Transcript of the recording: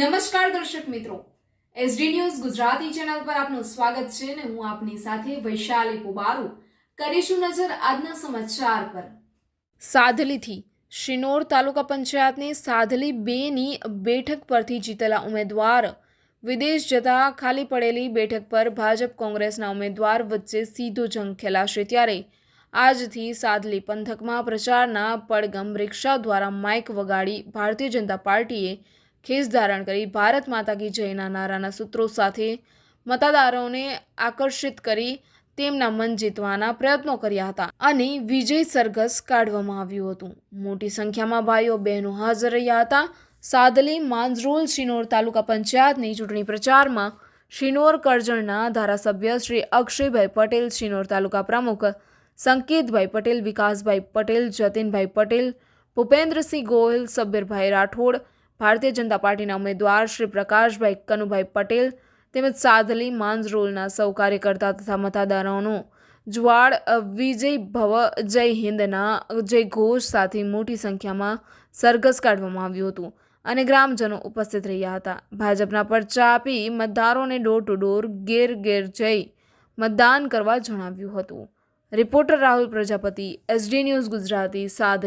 નમસ્કાર દર્શક મિત્રો. એસડી ન્યૂઝ ગુજરાતી ચેનલ પર આપનું સ્વાગત છે અને હું આપની સાથે વૈશાલી પુબારુ. કરીશું નજર આજના સમાચાર પર. સાધલીથી શિનોર તાલુકા પંચાયતની સાધલી બેની બેઠક પરથી જીતેલા ઉમેદવાર. વિદેશ જતા ખાલી પડેલી બેઠક પર ભાજપ કોંગ્રેસના ઉમેદવાર વચ્ચે સીધો જંગ ખેલાશે ત્યારે. આજથી સાદલી પંથકમાં પ્રચારના પડગમ રિક્ષા દ્વારા માઇક વગાડી ભારતીય જનતા પાર્ટીએ ખેસ ધારણ કરી ભારત માતા કી જયના નારાના સૂત્રો સાથે મતદારોને આકર્ષિત કરી તેમના મન જીતવાના પ્રયત્નો કર્યા હતા અને વિજય સરઘસ કાઢવામાં આવ્યું હતું. મોટી સંખ્યામાં ભાઈઓ બહેનો હાજર રહ્યા હતા. સાદલી, માંજરોલ, શિનોર તાલુકા પંચાયતની ચૂંટણી પ્રચારમાં શિનોર કરજણના ધારાસભ્ય શ્રી અક્ષયભાઈ પટેલ, શિનોર તાલુકા પ્રમુખ સંકેતભાઈ પટેલ, વિકાસભાઈ પટેલ, જતીનભાઈ પટેલ, ભૂપેન્દ્રસિંહ ગોહિલ સબ્બીરભાઈ રાઠોડ ભારતીય જનતા પાર્ટીના ઉમેદવાર શ્રી પ્રકાશભાઈ કનુભાઈ પટેલ તેમજ સાધલી માંજરોલના સૌ કાર્યકર્તા તથા મતદારોનો જુવાડ વિજય ભવ, જય હિન્દના જય ઘોષ સાથે મોટી સંખ્યામાં સરઘસ કાઢવામાં આવ્યું હતું અને ગ્રામજનો ઉપસ્થિત રહ્યા હતા. ભાજપના પરચા આપી મતદારોને ડોર ટુ ડોર ઘેર ઘેર જઈ મતદાન કરવા જણાવ્યું હતું. Reporter Rahul Prajapati SD news Gujarati સાધ